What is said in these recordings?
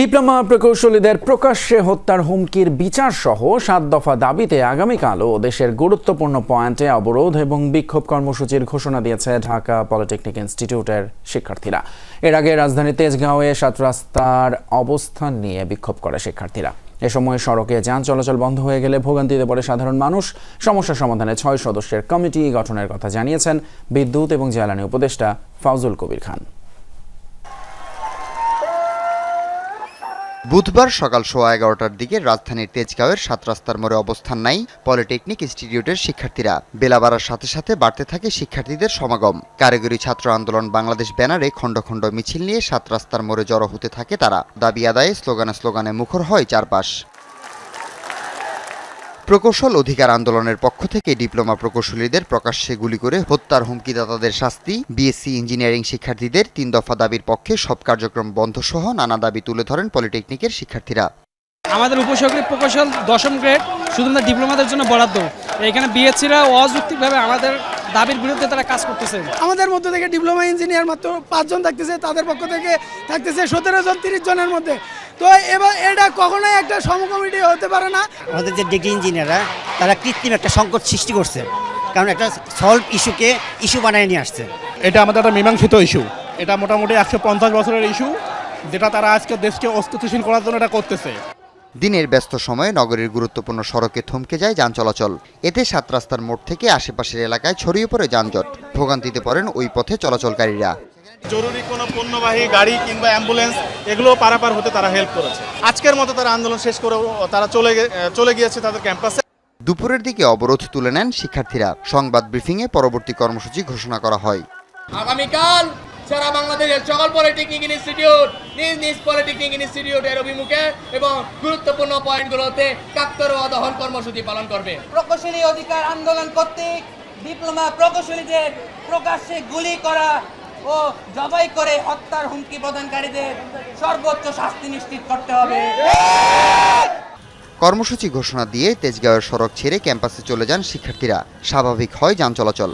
Diploma প্রকৌশলীদের প্রকাশ্যে হত্যার হুমকির বিচার সহ সাত দফা দাবিতে আগামীকালও দেশের গুরুত্বপূর্ণ পয়েন্টে অবরোধ এবং বিক্ষোভ কর্মসূচির ঘোষণা দিয়েছে ঢাকা পলিটেকনিক ইনস্টিটিউটের শিক্ষার্থীরা। এর আগে রাজধানী তেজগাঁওয়ে সাত রাস্তার অবস্থান নিয়ে বিক্ষোভ করে শিক্ষার্থীরা। এ সময় সড়কে যান চলাচল বন্ধ হয়ে গেলে ভোগান্তিতে পড়ে সাধারণ মানুষ। সমস্যা সমাধানে ছয় সদস্যের কমিটি গঠনের কথা জানিয়েছেন বিদ্যুৎ এবং জ্বালানি উপদেষ্টা ফাউজুল কবির খান। বুধবার সকাল সোয়া এগারোটার দিকে রাজধানীর তেজগাঁওয়ের সাত রাস্তার মোড়ে অবস্থান নাই পলিটেকনিক ইনস্টিটিউটের শিক্ষার্থীরা। বেলা বাড়ার সাথে সাথে বাড়তে থাকে শিক্ষার্থীদের সমাগম। কারিগরি ছাত্র আন্দোলন বাংলাদেশ ব্যানারে খণ্ড খণ্ড মিছিল নিয়ে সাত রাস্তার মোড়ে জড়ো হতে থাকে তারা। দাবি আদায়ে স্লোগানে স্লোগানে মুখর হয় চারপাশ। প্রকৌশল অধিকার আন্দোলনের পক্ষ থেকে ডিপ্লোমা প্রকৌশলীদের প্রকাশ্যে গুলি করে হত্যার হুমকিদাতাদের শাস্তি বিএসসি ইঞ্জিনিয়ারিং শিক্ষার্থীদের তিন দফা দাবির পক্ষে সব কার্যক্রম বন্ধ সহ নানা দাবি তুলে ধরেন পলিটেকনিকের শিক্ষার্থীরা। আমাদের উপসাগরী প্রকৌশল দশম গ্রেড শুধুমাত্র ডিপ্লোমাদের জন্য বরাদ্দ। এখানে বিএসসিরা অযৌক্তিকভাবে আমাদের দাবির বিরুদ্ধে তারা কাজ করতেছে। আমাদের মধ্যে থেকে ডিপ্লোমা ইঞ্জিনিয়ার মাত্র পাঁচজন থাকতেছে তাদের পক্ষ থেকে থাকতেছে সতেরো জন তিরিশ জনের মধ্যে। তো এবার এটা কখনোই একটা সমকমিটি হতে পারে না। আমাদের যে ডিগ্রি ইঞ্জিনিয়াররা তারা কৃত্রিম একটা সংকট সৃষ্টি করছে। কারণ একটা সলভ ইস্যুকে ইস্যু বানিয়ে নিয়ে আসছে। এটা আমাদের একটা মীমাংসিত ইস্যু এটা মোটামুটি একশো পঞ্চাশ বছরের ইস্যু যেটা তারা আজকে দেশকে অস্তিত্বশীল করার জন্য এটা করতেছে। দিনের ব্যস্ত সময়ে নগরীর গুরুত্বপূর্ণ সড়কে থমকে যায় যান চলাচল। এতে সাত রাস্তার মোড় থেকে আশেপাশের এলাকায় ছড়িয়ে পড়ে যানজট। ভোগান্তিতে পড়েন ওই পথে চলাচলকারীরা। জরুরি কোনো পণ্যবাহী গাড়ি কিংবা অ্যাম্বুলেন্স এগুলো পারাপার হতে তারা হেল্প করেছে। আজকের মতো তারা আন্দোলন শেষ করে তারা চলে চলে গিয়েছে তাদের ক্যাম্পাসে দুপুরের দিকে অবরোধ তুলে নেন শিক্ষার্থীরা। সংবাদ ব্রিফিংয়ে পরবর্তী কর্মসূচি ঘোষণা করা হয়। আগামীকাল সারা বাংলাদেশের সকল পলিটেকনিক ইনস্টিটিউট নিজ নিজ পলিটেকনিক ইনস্টিটিউটের অভিমুখে এবং গুরুত্বপূর্ণ পয়েন্টগুলোতে কাকতরোয়া দহন কর্মসূচি পালন করবে। প্রকৌশলী অধিকার আন্দোলন কর্তৃক ডিপ্লোমা প্রকৌশলীদের প্রকাশ্যে গুলি করা ও জবাই করে হত্যার হুমকি প্রদানকারীদের সর্বোচ্চ শাস্তি নিশ্চিত করতে হবে। কর্মসূচি ঘোষণা দিয়ে তেজগাঁওয়ের সড়ক ছেড়ে ক্যাম্পাসে চলে যান শিক্ষার্থীরা। স্বাভাবিক হয় যান চলাচল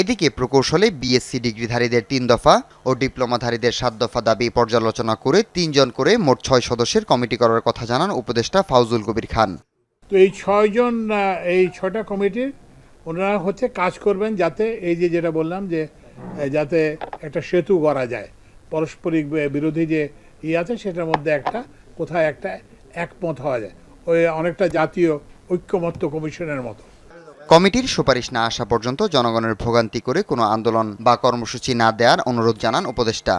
এদিকে প্রকৌশলে বিএসসি ডিগ্রিধারীদের তিন দফা ও ডিপ্লোমাধারীদের সাত দফা দাবি পর্যালোচনা করে তিনজন করে মোট ছয় সদস্যের কমিটি করার কথা জানান উপদেষ্টা ফাউজুল কবির খান। তো এই ছয়জন এই ছটা কমিটির ওনারা হচ্ছে কাজ করবেন যাতে এই যে যেটা বললাম যে যাতে একটা সেতু করা যায়। পারস্পরিক বিরোধী যে ই আছে সেটার মধ্যে একটা, কোথায় একটা একমত হওয়া যায়। ওই অনেকটা জাতীয় ঐক্যমত্য কমিশনের মতো। কমিটির সুপারিশ না আসা পর্যন্ত জনগণের ভোগান্তি করে কোনো আন্দোলন বা কর্মসূচি না দেওয়ার অনুরোধ জানান উপদেষ্টা।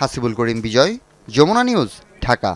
হাসিবুল করিম বিজয়, যমুনা নিউজ, ঢাকা।